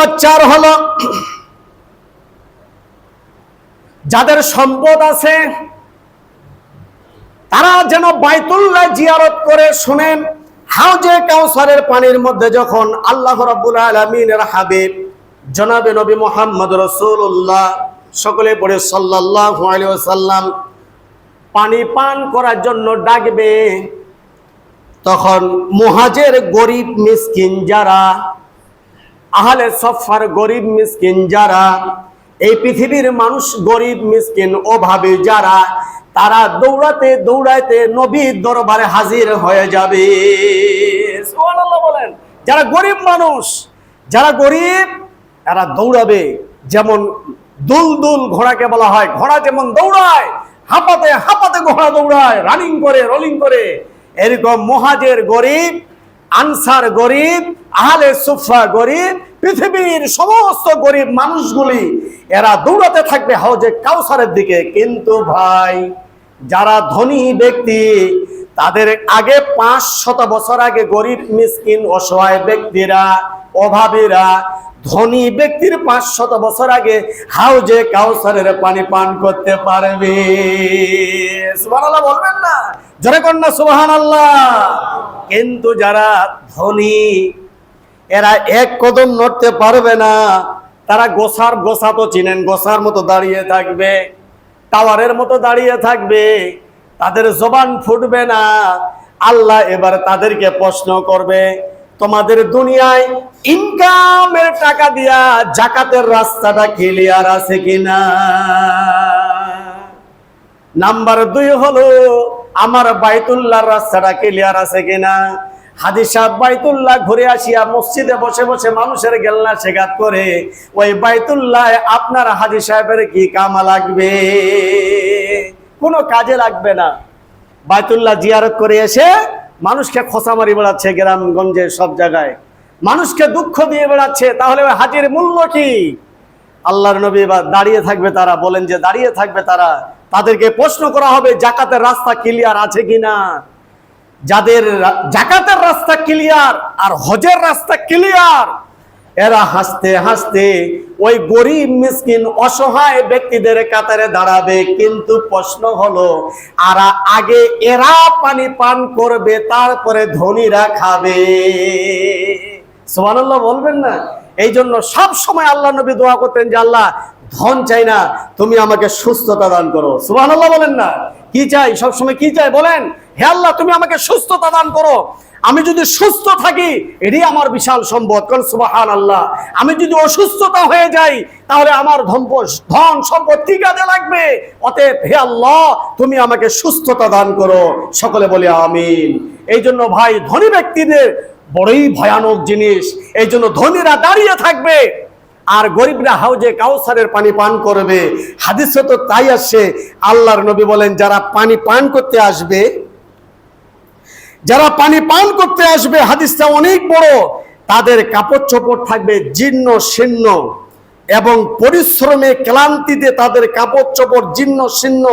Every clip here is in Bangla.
নাম্বার চার হলো। যাদের সম্পদ আছে, তারা যেন বাইতুল্লাহ জিয়ারত করে শুনেন, হাউজে কাউসারের পানির মধ্যে যখন আল্লাহ রাব্বুল আলামিনের হাবিব জনাবে নবী মোহাম্মদ রসুল্লাহ সকলে পড়ে সাল্লাল্লাহু আলাইহি ওয়াসাল্লাম, পানি পান করার জন্য ডাকবে, তখন মুহাজের গরিব মিসকিন যারা আহলে সফার গরিব মিসকিন যারা, এই পৃথিবীর মানুষ গরিব মিসকিন অভাবে যারা, তারা দৌড়াতে দৌড়াইতে নবীর দরবারে হাজির হয়ে যাবে। বলেন। যারা গরিব মানুষ, যারা গরিব এরা দৌড়াবে। যেমন দুল দুল ঘোড়াকে বলা হয়, ঘোড়া যেমন দৌড়ায়, হাঁপাতে হাঁপাতে ঘোড়া দৌড়ায় রানিং করে রোলিং করে, এরকম মহাজের গরিব আনসার গরিব, আহলে সুফা গরিব, পৃথিবীর সমস্ত গরিব মানুষগুলি, এরা দৌড়াতে থাকবে হাউজে কাউসারের দিকে। কিন্তু ভাই, যারা ধনী ব্যক্তি, তাদের আগে পাঁচ শত বছর আগে গরিব, মিসকিন, অসহায় ব্যক্তিরা, অভাবীরা ধনী ব্যক্তির পাঁচ শত বছর আগে হাউজে কাউসারের পানি পান করতে পারবে। বলবেন না? জোরে কন্যা সুবহান আল্লাহ কিন্তু যারা ধনী, এরা এক কদম নড়তে পারবে না। তারা গোসার গোসা তো চিনেন গোসার মতো দাঁড়িয়ে থাকবে, টাওয়ারের মতো দাঁড়িয়ে থাকবে, তাদের জবান ফুটবে না। আল্লাহ এবার তাদেরকে প্রশ্ন করবে তোমাদের দুনিয়ায় ইনকামের টাকা দিয়া জাকাতের রাস্তাটা ক্লিয়ার আছে কিনা? নাম্বার দুই হলো, আমার বাইতুল্লাহর রাস্তাটা ক্লিয়ার আছে কিনা? হাজি সাহেব বাইতুল্লাহ ঘুরে আসিয়া মসজিদে বসে বসে মানুষের গেল্লা শেখাত করে, ওই বাইতুল্লাহ, আপনার হাজি সাহেবের কি কামা লাগবে? কোনো কাজে লাগবে না। বাইতুল্লাহ জিয়ারত করে এসে মানুষকে খোঁচা মারি বেড়াচ্ছে গ্রামগঞ্জে সব জায়গায়। মানুষকে দুঃখ দিয়ে বেড়াচ্ছে, তাহলে ওই হাজির মূল্য কি? আল্লাহর নবী এবার দাঁড়িয়ে থাকবে তারা, বলেন যে দাঁড়িয়ে থাকবে তারা। তাদেরকে প্রশ্ন করা হবে, জাকাতের রাস্তা ক্লিয়ার আছে কি না যাদের জাকাতের রাস্তা ক্লিয়ার আর হজের রাস্তা ক্লিয়ার এরা হাসতে হাসতে ওই গরিব মিসকিন অসহায় ব্যক্তিদের কাতারে দাঁড়াবে। কিন্তু প্রশ্ন হলো, আরা আগে এরা পানি পান করবে, তারপরে ধনীরা খাবে? সুবহানাল্লাহ বলবেন না। এই জন্য সব সময় আল্লাহ নবী দোয়া করতেন যে, আল্লাহ, ধন চাই না, তুমি আমাকে সুস্থতা দান করো। সুবহানাল্লাহ বলেন না। কি চাই? সব সময় কি চাই? বলেন, হে আল্লাহ, তুমি আমাকে সুস্থতা দান করো। আমি যদি সুস্থ থাকি, এটাই আমার বিশাল সম্পদ। কারণ সুবাহান আল্লাহ আমি যদি অসুস্থতা হয়ে যাই, তাহলে আমার ধম্প ধন সম্পদ কি কাজে লাগবে? অতএব হে আল্লাহ, তুমি আমাকে সুস্থতা দান করো। সকলে বলে আমিন। এই জন্য ভাই, ধনী ব্যক্তিদের বড়ই ভয়ানক জিনিস। এই জন্য ধনীরা দাঁড়িয়ে থাকবে, আর গরিবরা হাউজে কাউসারের পানি পান করবে। হাদিসে তো তাই আসছে, আল্লাহর নবী বলেন, যারা পানি পান করতে আসবে যারা পানি পান করতে আসবে, হাদিসটা অনেক বড়। তাদের কাপড় চোপড় থাকবে জীর্ণ শীর্ণ এবং পরিশ্রমে ক্লান্তিতে তাদের কাপড় চোপড় জীর্ণ শীর্ণ,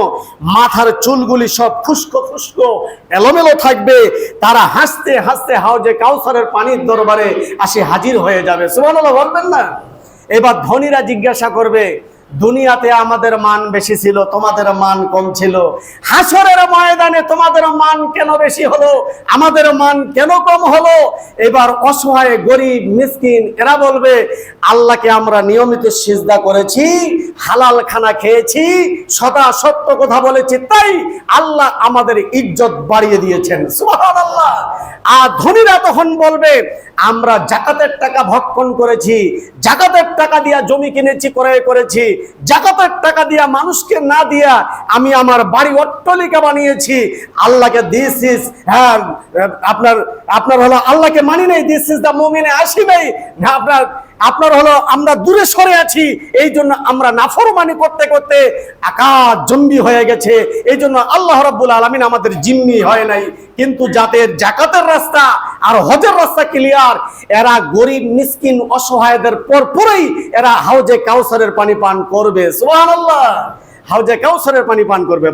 মাথার চুলগুলি সব ফুস্কো ফুস্কো এলোমেলো থাকবে। তারা হাসতে হাসতে হাউজে কাউসারের পানির দরবারে আসে হাজির হয়ে যাবে। সুবহানাল্লাহ, বলবেন না? এবার ধনীরা জিজ্ঞাসা করবে দুনিয়াতে আমাদের মান বেশি ছিল, তোমাদের মান কম ছিল। হাসরের ময়দানে তোমাদের মান কেন বেশি হলো? আমাদের মান কেন কম হলো? এবার অসহায়, গরিব, মিসকিন, এরা বলবে, আল্লাহকে আমরা নিয়মিত সিজদা করেছি, হালাল খানা খেয়েছি, সদা সত্য কথা বলেছি, তাই আল্লাহ আমাদের ইজ্জত বাড়িয়ে দিয়েছেন। সুবহানাল্লাহ! আর ধনীরা তখন বলবে, আমরা জাকাতের টাকা ভক্ষণ করেছি, জাকাতের টাকা দিয়া জমি কিনেছি, ক্রয় করেছি, জাকাতের টাকা দিয়া মানুষকে না দিয়া আমি আমার বাড়ি অট্টলিকা বানিয়েছি, আল্লাহকে দিস ইস হ্যাঁ আপনার আপনার হলো আল্লাহকে মানি নাই দিস ইস দা মমিনে আসি নাই আপনার আপনার হলো, আমরা দূরে সরে আছি। এই জন্য আমরা নাফরমানি করতে করতে আকাশ জম্বি হয়ে গেছে। এই জন্য আল্লাহ রাব্বুল আলামিন আমাদের জিম্মি হয় নাই। কিন্তু যাদের জাকাতের রাস্তা আর হজের রাস্তা ক্লিয়ার এরা গরিব, মিসকিন, অসহায়দের পর পরেই এরা হাউজে কাউসারের পানি পান করবে। সুবহানাল্লাহ! হাউজে কাউসারের পানি পান করবে।